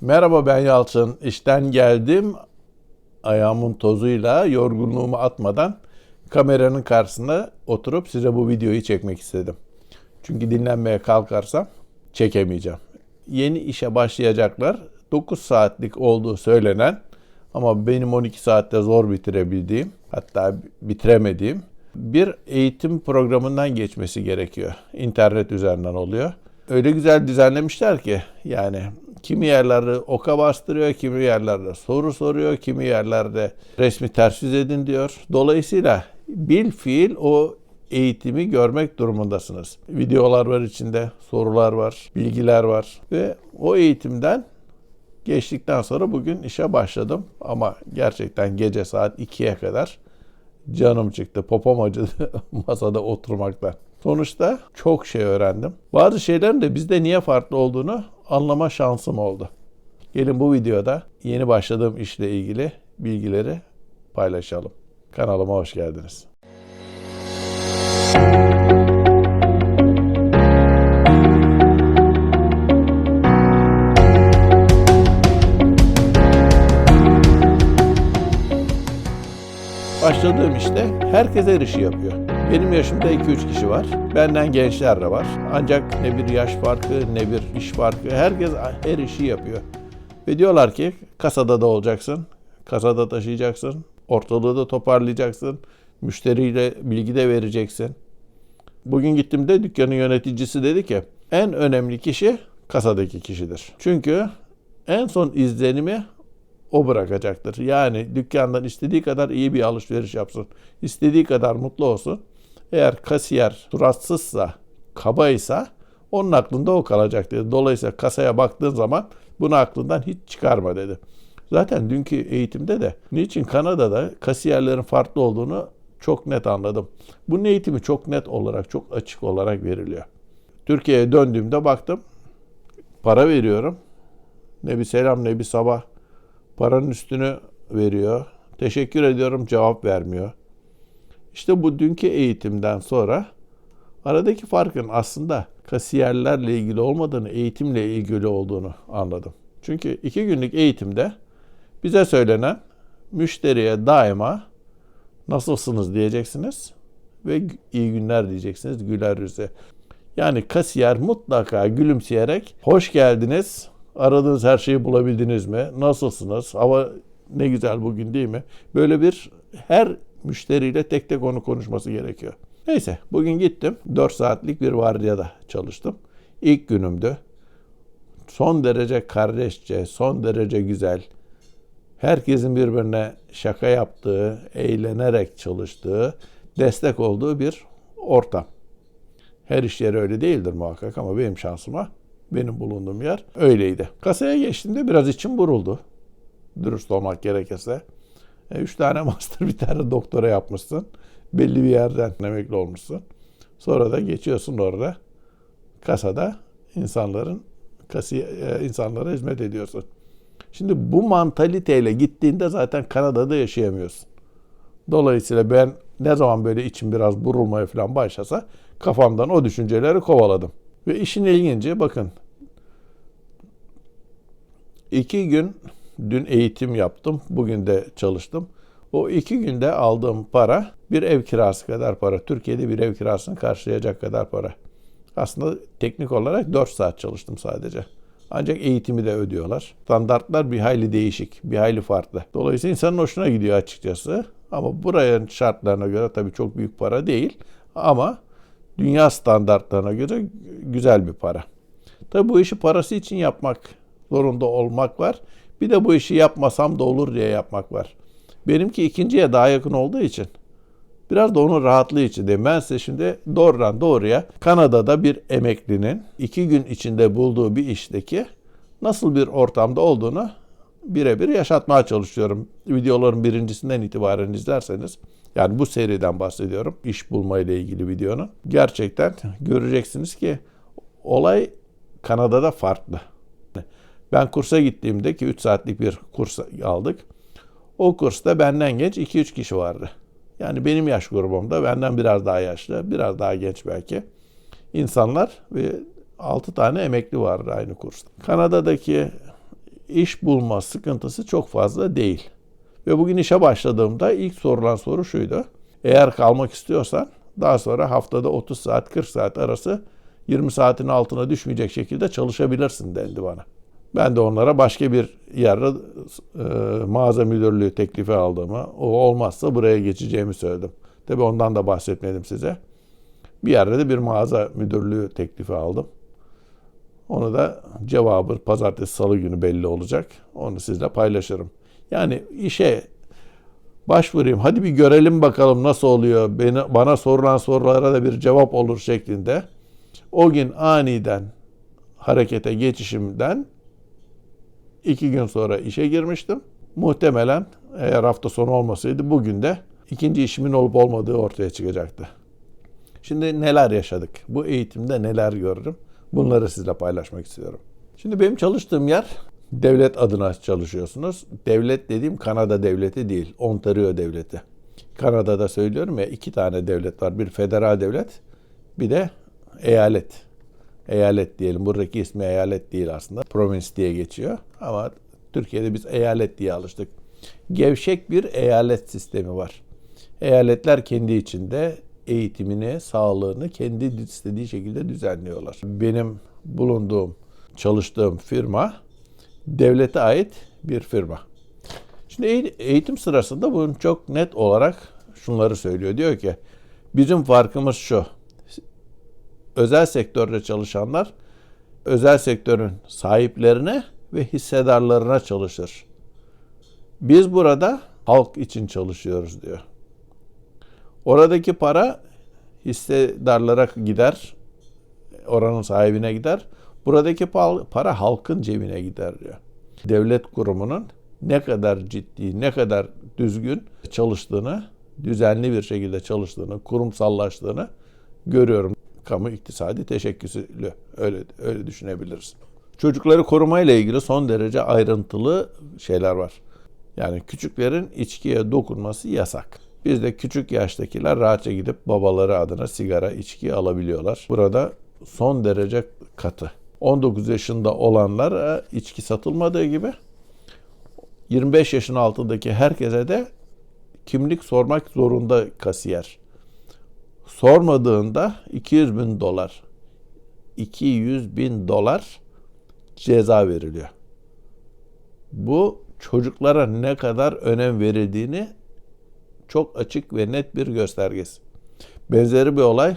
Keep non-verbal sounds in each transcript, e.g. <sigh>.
Merhaba ben Yalçın. İşten geldim. Ayağımın tozuyla yorgunluğumu atmadan kameranın karşısında oturup size bu videoyu çekmek istedim. Çünkü dinlenmeye kalkarsam çekemeyeceğim. Yeni işe başlayacaklar. 9 saatlik olduğu söylenen ama benim 12 saatte zor bitirebildiğim hatta bitiremediğim bir eğitim programından geçmesi gerekiyor. İnternet üzerinden oluyor. Öyle güzel düzenlemişler ki yani kimi yerlerde oka bastırıyor, kimi yerlerde soru soruyor, kimi yerlerde resmi ters yüz edin diyor. Dolayısıyla bil fiil o eğitimi görmek durumundasınız. Videolar var içinde, sorular var, bilgiler var ve o eğitimden geçtikten sonra bugün işe başladım ama gerçekten gece saat 2'ye kadar canım çıktı. Popom acıdı <laughs> masada oturmaktan. Sonuçta çok şey öğrendim. Bazı şeylerin de bizde niye farklı olduğunu anlama şansım oldu. Gelin bu videoda yeni başladığım işle ilgili bilgileri paylaşalım. Kanalıma hoş geldiniz. Başladığım işte herkes her işi yapıyor. Benim yaşımda 2-3 kişi var. Benden gençler de var. Ancak ne bir yaş farkı ne bir iş farkı. Herkes her işi yapıyor. Ve diyorlar ki kasada da olacaksın. Kasada taşıyacaksın. Ortalığı da toparlayacaksın. Müşteriyle bilgi de vereceksin. Bugün gittiğimde dükkanın yöneticisi dedi ki en önemli kişi kasadaki kişidir. Çünkü en son izlenimi o bırakacaktır. Yani dükkandan istediği kadar iyi bir alışveriş yapsın. istediği kadar mutlu olsun. Eğer kasiyer suratsızsa, kabaysa onun aklında o kalacak dedi. Dolayısıyla kasaya baktığın zaman bunu aklından hiç çıkarma dedi. Zaten dünkü eğitimde de niçin Kanada'da kasiyerlerin farklı olduğunu çok net anladım. Bunun eğitimi çok net olarak, çok açık olarak veriliyor. Türkiye'ye döndüğümde baktım. Para veriyorum. Ne bir selam ne bir sabah. Paranın üstünü veriyor. Teşekkür ediyorum cevap vermiyor. İşte bu dünkü eğitimden sonra aradaki farkın aslında kasiyerlerle ilgili olmadığını, eğitimle ilgili olduğunu anladım. Çünkü iki günlük eğitimde bize söylenen müşteriye daima nasılsınız diyeceksiniz ve iyi günler diyeceksiniz güler yüze. Yani kasiyer mutlaka gülümseyerek hoş geldiniz, aradığınız her şeyi bulabildiniz mi, nasılsınız, hava ne güzel bugün değil mi? Böyle bir her müşteriyle tek tek onu konuşması gerekiyor. Neyse bugün gittim. 4 saatlik bir vardiyada çalıştım. İlk günümdü. Son derece kardeşçe, son derece güzel. Herkesin birbirine şaka yaptığı, eğlenerek çalıştığı, destek olduğu bir ortam. Her iş yeri öyle değildir muhakkak ama benim şansıma benim bulunduğum yer öyleydi. Kasaya geçtiğimde biraz içim buruldu. Dürüst olmak gerekirse. E, üç tane <laughs> master bir tane doktora yapmışsın. Belli bir yerden emekli olmuşsun. Sonra da geçiyorsun orada kasada insanların kasiye, e, insanlara hizmet ediyorsun. Şimdi bu mantaliteyle gittiğinde zaten Kanada'da yaşayamıyorsun. Dolayısıyla ben ne zaman böyle içim biraz burulmaya falan başlasa kafamdan o düşünceleri kovaladım. Ve işin ilginci bakın iki gün Dün eğitim yaptım, bugün de çalıştım. O iki günde aldığım para bir ev kirası kadar para. Türkiye'de bir ev kirasını karşılayacak kadar para. Aslında teknik olarak 4 saat çalıştım sadece. Ancak eğitimi de ödüyorlar. Standartlar bir hayli değişik, bir hayli farklı. Dolayısıyla insanın hoşuna gidiyor açıkçası. Ama buraya şartlarına göre tabii çok büyük para değil. Ama dünya standartlarına göre güzel bir para. Tabii bu işi parası için yapmak zorunda olmak var. Bir de bu işi yapmasam da olur diye yapmak var. Benimki ikinciye daha yakın olduğu için. Biraz da onun rahatlığı için de ben size şimdi doğrudan doğruya Kanada'da bir emeklinin iki gün içinde bulduğu bir işteki nasıl bir ortamda olduğunu birebir yaşatmaya çalışıyorum. Videoların birincisinden itibaren izlerseniz yani bu seriden bahsediyorum. iş bulma ile ilgili videonun. Gerçekten göreceksiniz ki olay Kanada'da farklı. Ben kursa gittiğimde ki 3 saatlik bir kurs aldık. O kursta benden genç 2-3 kişi vardı. Yani benim yaş grubumda benden biraz daha yaşlı, biraz daha genç belki insanlar ve 6 tane emekli vardı aynı kursta. Kanada'daki iş bulma sıkıntısı çok fazla değil. Ve bugün işe başladığımda ilk sorulan soru şuydu. Eğer kalmak istiyorsan daha sonra haftada 30 saat 40 saat arası 20 saatin altına düşmeyecek şekilde çalışabilirsin dendi bana. Ben de onlara başka bir yerde e, mağaza müdürlüğü teklifi aldığımı, o olmazsa buraya geçeceğimi söyledim. Tabii ondan da bahsetmedim size. Bir yerde de bir mağaza müdürlüğü teklifi aldım. Onu da cevabı pazartesi salı günü belli olacak. Onu sizle paylaşırım. Yani işe başvurayım. Hadi bir görelim bakalım nasıl oluyor. Beni, bana sorulan sorulara da bir cevap olur şeklinde. O gün aniden harekete geçişimden iki gün sonra işe girmiştim. Muhtemelen eğer hafta sonu olmasaydı bugün de ikinci işimin olup olmadığı ortaya çıkacaktı. Şimdi neler yaşadık? Bu eğitimde neler gördüm? Bunları sizle paylaşmak istiyorum. Şimdi benim çalıştığım yer devlet adına çalışıyorsunuz. Devlet dediğim Kanada devleti değil, Ontario devleti. Kanada'da söylüyorum ya iki tane devlet var. Bir federal devlet, bir de eyalet. Eyalet diyelim. Buradaki ismi eyalet değil aslında. Province diye geçiyor. Ama Türkiye'de biz eyalet diye alıştık. Gevşek bir eyalet sistemi var. Eyaletler kendi içinde eğitimini, sağlığını kendi istediği şekilde düzenliyorlar. Benim bulunduğum, çalıştığım firma devlete ait bir firma. Şimdi eğitim sırasında bunu çok net olarak şunları söylüyor. Diyor ki bizim farkımız şu. Özel sektörde çalışanlar özel sektörün sahiplerine ve hissedarlarına çalışır. Biz burada halk için çalışıyoruz diyor. Oradaki para hissedarlara gider, oranın sahibine gider. Buradaki para halkın cebine gider diyor. Devlet kurumunun ne kadar ciddi, ne kadar düzgün çalıştığını, düzenli bir şekilde çalıştığını, kurumsallaştığını görüyorum. Kamu iktisadi teşekküsüyle öyle öyle düşünebiliriz. Çocukları korumayla ilgili son derece ayrıntılı şeyler var. Yani küçüklerin içkiye dokunması yasak. Bizde küçük yaştakiler rahatça gidip babaları adına sigara, içki alabiliyorlar. Burada son derece katı. 19 yaşında olanlar içki satılmadığı gibi 25 yaşın altındaki herkese de kimlik sormak zorunda kasiyer. Sormadığında 200 bin dolar 200 bin dolar ceza veriliyor. Bu çocuklara ne kadar önem verildiğini çok açık ve net bir göstergesi. Benzeri bir olay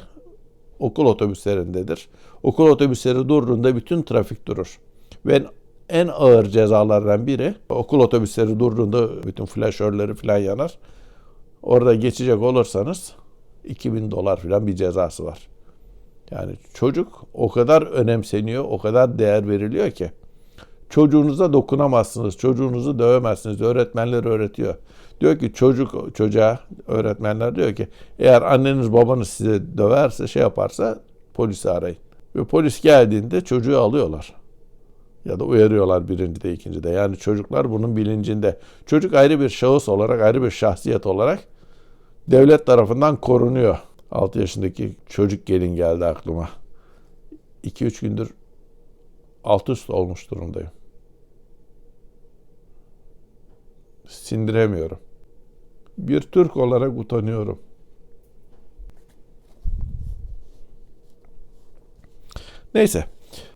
okul otobüslerindedir. Okul otobüsleri durduğunda bütün trafik durur. Ve en ağır cezalardan biri okul otobüsleri durduğunda bütün flaşörleri falan yanar. Orada geçecek olursanız 2000 dolar falan bir cezası var. Yani çocuk o kadar önemseniyor, o kadar değer veriliyor ki. Çocuğunuza dokunamazsınız, çocuğunuzu dövemezsiniz. Öğretmenler öğretiyor. Diyor ki çocuk çocuğa öğretmenler diyor ki eğer anneniz babanız size döverse şey yaparsa polisi arayın. Ve polis geldiğinde çocuğu alıyorlar. Ya da uyarıyorlar birinci de ikinci de. Yani çocuklar bunun bilincinde. Çocuk ayrı bir şahıs olarak, ayrı bir şahsiyet olarak devlet tarafından korunuyor. 6 yaşındaki çocuk gelin geldi aklıma. 2-3 gündür alt üst olmuş durumdayım. Sindiremiyorum. Bir Türk olarak utanıyorum. Neyse.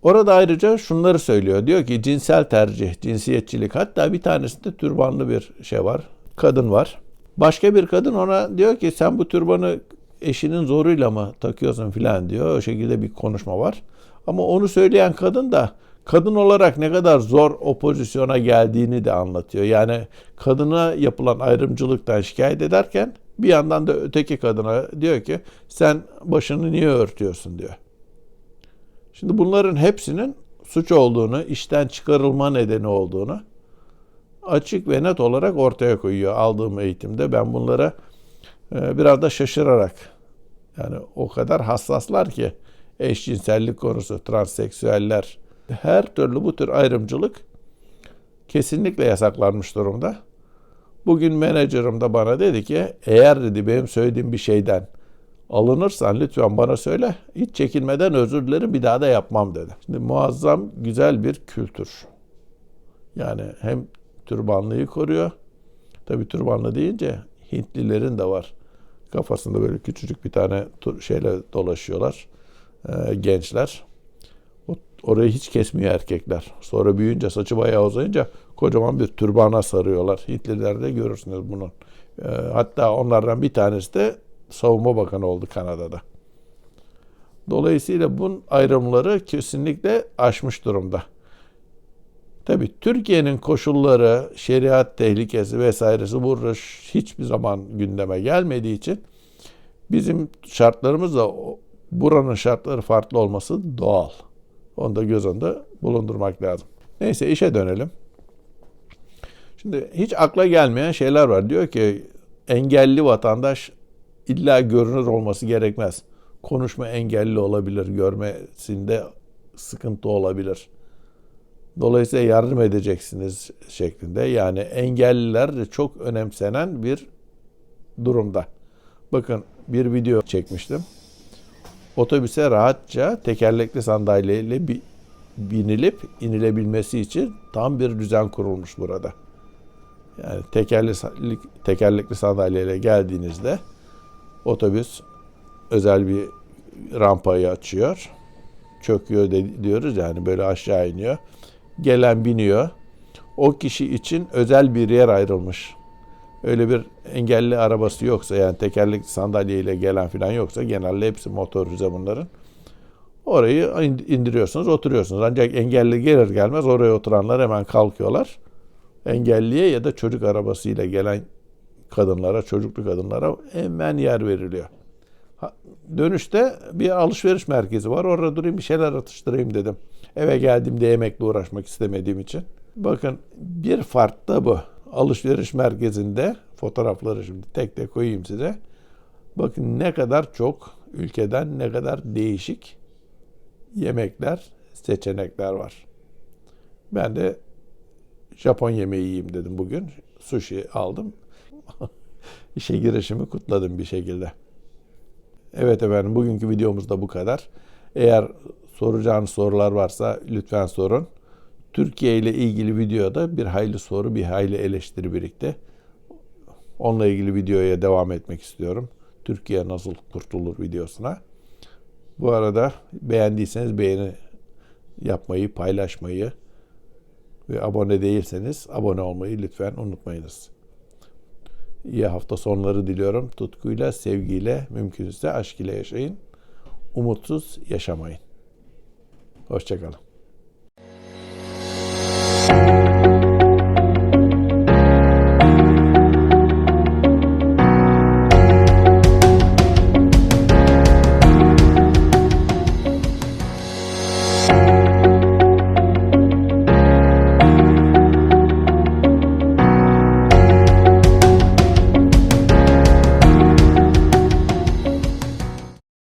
Orada ayrıca şunları söylüyor. Diyor ki cinsel tercih, cinsiyetçilik hatta bir tanesinde türbanlı bir şey var. Kadın var. Başka bir kadın ona diyor ki sen bu türbanı eşinin zoruyla mı takıyorsun filan diyor. O şekilde bir konuşma var. Ama onu söyleyen kadın da kadın olarak ne kadar zor o pozisyona geldiğini de anlatıyor. Yani kadına yapılan ayrımcılıktan şikayet ederken bir yandan da öteki kadına diyor ki sen başını niye örtüyorsun diyor. Şimdi bunların hepsinin suç olduğunu, işten çıkarılma nedeni olduğunu açık ve net olarak ortaya koyuyor aldığım eğitimde. Ben bunlara e, biraz da şaşırarak yani o kadar hassaslar ki eşcinsellik konusu, transseksüeller, her türlü bu tür ayrımcılık kesinlikle yasaklanmış durumda. Bugün menajerim de bana dedi ki eğer dedi benim söylediğim bir şeyden alınırsan lütfen bana söyle. Hiç çekinmeden özür dilerim bir daha da yapmam dedi. Şimdi muazzam güzel bir kültür. Yani hem türbanlıyı koruyor. Tabi türbanlı deyince Hintlilerin de var. Kafasında böyle küçücük bir tane şeyle dolaşıyorlar e, gençler. O- Orayı hiç kesmiyor erkekler. Sonra büyüyünce saçı bayağı uzayınca kocaman bir türbana sarıyorlar. Hintlilerde görürsünüz bunu. E, hatta onlardan bir tanesi de savunma bakanı oldu Kanada'da. Dolayısıyla bunun ayrımları kesinlikle aşmış durumda. Tabii Türkiye'nin koşulları, şeriat tehlikesi vesairesi burada hiçbir zaman gündeme gelmediği için bizim şartlarımız da buranın şartları farklı olması doğal. Onu da göz önünde bulundurmak lazım. Neyse işe dönelim. Şimdi hiç akla gelmeyen şeyler var. Diyor ki engelli vatandaş illa görünür olması gerekmez. Konuşma engelli olabilir, görmesinde sıkıntı olabilir. Dolayısıyla yardım edeceksiniz şeklinde. Yani engelliler çok önemsenen bir durumda. Bakın bir video çekmiştim. Otobüse rahatça tekerlekli sandalyeyle bi- binilip inilebilmesi için tam bir düzen kurulmuş burada. Yani tekerli, tekerlekli sandalyeyle geldiğinizde otobüs özel bir rampayı açıyor. Çöküyor de- diyoruz yani böyle aşağı iniyor. Gelen biniyor. O kişi için özel bir yer ayrılmış. Öyle bir engelli arabası yoksa yani tekerlekli sandalyeyle gelen falan yoksa genelde hepsi motorize bunların. Orayı in- indiriyorsunuz, oturuyorsunuz. Ancak engelli gelir gelmez oraya oturanlar hemen kalkıyorlar. Engelliye ya da çocuk arabasıyla gelen kadınlara, çocuklu kadınlara hemen yer veriliyor. Dönüşte bir alışveriş merkezi var. Orada durayım bir şeyler atıştırayım dedim. Eve geldiğimde yemekle uğraşmak istemediğim için. Bakın bir fark da bu. Alışveriş merkezinde fotoğrafları şimdi tek tek koyayım size. Bakın ne kadar çok ülkeden ne kadar değişik yemekler, seçenekler var. Ben de Japon yemeği yiyeyim dedim bugün. Sushi aldım. <laughs> İşe girişimi kutladım bir şekilde. Evet efendim bugünkü videomuz da bu kadar. Eğer soracağınız sorular varsa lütfen sorun. Türkiye ile ilgili videoda bir hayli soru, bir hayli eleştiri birlikte. Onunla ilgili videoya devam etmek istiyorum. Türkiye nasıl kurtulur videosuna. Bu arada beğendiyseniz beğeni yapmayı, paylaşmayı ve abone değilseniz abone olmayı lütfen unutmayınız. İyi hafta sonları diliyorum. Tutkuyla, sevgiyle, mümkünse aşk ile yaşayın. Umutsuz yaşamayın. Hoşçakalın.